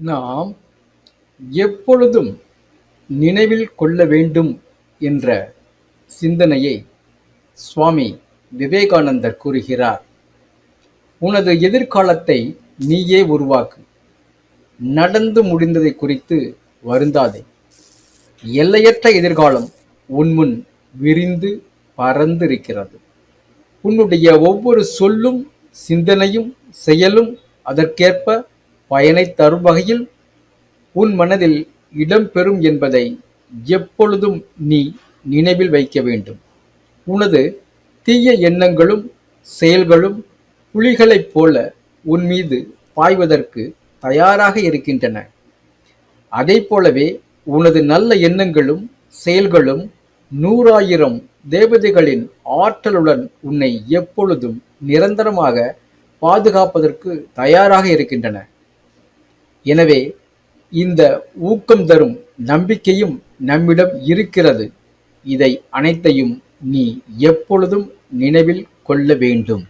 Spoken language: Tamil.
நாம் எப்பொழுதும் நினைவில் கொள்ள வேண்டும் என்ற சிந்தனையை சுவாமி விவேகானந்தர் கூறுகிறார். உனது எதிர்காலத்தை நீயே உருவாக்கு. நடந்து முடிந்ததை குறித்து வருந்தாதே. எல்லையற்ற எதிர்காலம் உன்முன் விரிந்து பறந்திருக்கிறது. உன்னுடைய ஒவ்வொரு சொல்லும் சிந்தனையும் செயலும் அதற்கேற்ப பயனை தரும் வகையில் உன் மனதில் இடம்பெறும் என்பதை எப்பொழுதும் நீ நினைவில் வைக்க வேண்டும். உனது தீய எண்ணங்களும் செயல்களும் புலிகளைப் போல உன் மீது பாய்வதற்கு தயாராக இருக்கின்றன. அதைப் போலவே உனது நல்ல எண்ணங்களும் செயல்களும் நூறாயிரம் தேவதைகளின் ஆற்றலுடன் உன்னை எப்பொழுதும் நிரந்தரமாக பாதுகாப்பதற்கு தயாராக இருக்கின்றன. எனவே இந்த ஊக்கம் தரும் நம்பிக்கையும் நம்மிடம் இருக்கிறது. இதை அனைத்தையும் நீ எப்பொழுதும் நினைவில் கொள்ள வேண்டும்.